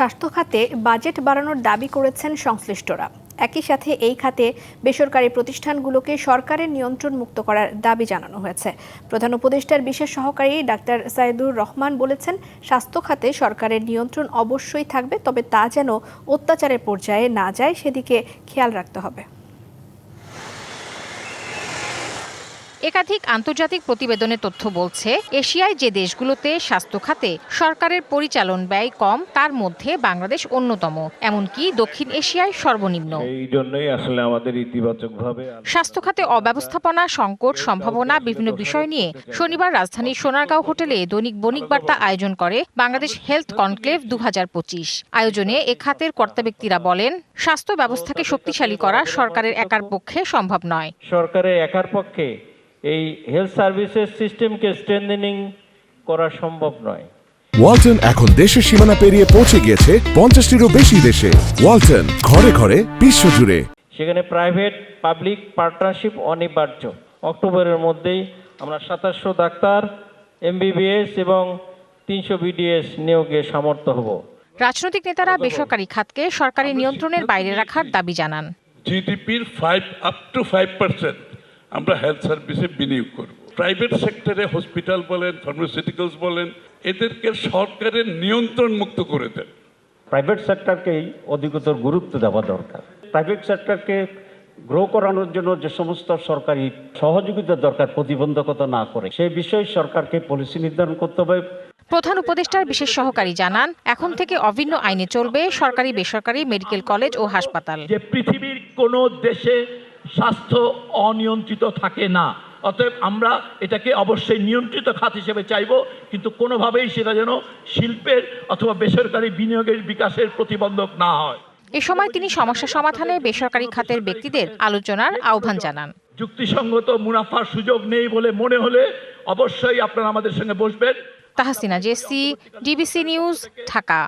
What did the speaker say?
স্বাস্থ্য খাতে বাজেট বাড়ানোর দাবি করেছেন সংশ্লিষ্টরা। একই সাথে এই খাতে বেসরকারি প্রতিষ্ঠানগুলোকে সরকারের নিয়ন্ত্রণ মুক্ত করার দাবি জানানো হয়েছে। প্রধান উপদেষ্টার বিশেষ সহকারী ডাক্তার সাইদুর রহমান বলেছেন, স্বাস্থ্য খাতে সরকারের নিয়ন্ত্রণ অবশ্যই থাকবে, তবে তা যেন অত্যাচারের পর্যায়ে না যায়, সেদিকে খেয়াল রাখতে হবে। একাধিক আন্তর্জাতিক প্রতিবেদনের তথ্য বলছে এশিয়ায় যে দেশগুলোতে স্বাস্থ্য খাতে সরকারের পরিচালন ব্যয় কম তার মধ্যে বাংলাদেশ অন্যতম। এমনকি দক্ষিণ এশিয়ায় সর্বনিম্ন। এই জন্যই আসলে আমাদের ইতিবাচকভাবে স্বাস্থ্য খাতে অব্যবস্থাপনা সংকট সম্ভাবনা বিভিন্ন বিষয় নিয়ে শনিবার রাজধানীর সোনারগাঁও হোটেলে দৈনিক বণিক বার্তা আয়োজন করে বাংলাদেশ হেলথ কনক্লেভ দু হাজার পঁচিশ। আয়োজনে এ খাতের কর্তা ব্যক্তিরা বলেন স্বাস্থ্য ব্যবস্থাকে শক্তিশালী করা সরকারের একার পক্ষে সম্ভব নয়। সরকারের একার পক্ষে এই হেলথ সার্ভিসেস সিস্টেমকে স্ট্রেন্থেনিং করা সম্ভব নয়। ওয়ালটন এখন দেশের সীমানা পেরিয়ে পৌঁছে গিয়েছে পঞ্চাশটিরও বেশি দেশে। ওয়ালটন ঘরে ঘরে বিশ্বজুড়ে সেখানে প্রাইভেট পাবলিক পার্টনারশিপ অনিবার্য। অক্টোবরের মধ্যেই আমরা সাতাশশো ডাক্তার এমবিবিএস এবং তিনশো বিডিএস নিয়োগে সামর্থ্য হব। রাজনৈতিক নেতারা বেসরকারি খাতকে সরকারি নিয়ন্ত্রণের বাইরে রাখার দাবি জানান। জিডিপির five up to five percent আমরা হেলথ সার্ভিসে বিনিয়োগ করব। প্রাইভেট সেক্টরে হসপিটাল বলেন ফার্মাসিউটিক্যালস বলেন এদেরকে সরকারের নিয়ন্ত্রণ মুক্ত করে দেন। প্রাইভেট সেক্টরকেই অধিকতর গুরুত্ব দেওয়া দরকার। প্রাইভেট সেক্টরকে গ্রো করানোর জন্য যে সমস্ত সরকারি সহযোগিতা দরকার প্রতিবন্ধকতা না করে সেই বিষয়ে সরকারকে পলিসি নির্ধারণ করতে হবে। প্রধান উপদেষ্টার বিশেষ সহকারী জানান এখন থেকে অভিন্ন আইনে চলবে সরকারি বেসরকারি মেডিকেল কলেজ ও হাসপাতাল। যে পৃথিবীর কোনো দেশে স্বাস্থ্য অনিয়ন্ত্রিত থাকে না। অতএব আমরা এটাকে অবশ্যই নিয়ন্ত্রিত খাত হিসেবে চাইব কিন্তু কোনোভাবেই সেটা যেন শিল্পের অথবা বেসরকারি বিনিয়োগের বিকাশের প্রতিবন্ধক না হয়। এ সময় তিনি সমস্যা সমাধানে বেসরকারি খাতের ব্যক্তিদের আলোচনার আহ্বান জানান। যুক্তিসঙ্গত মুনাফার সুযোগ নেই বলে মনে হলে অবশ্যই আপনারা আমাদের সঙ্গে বসবেন। তাহসিনা জেসি ডিবিসি নিউজ ঢাকা।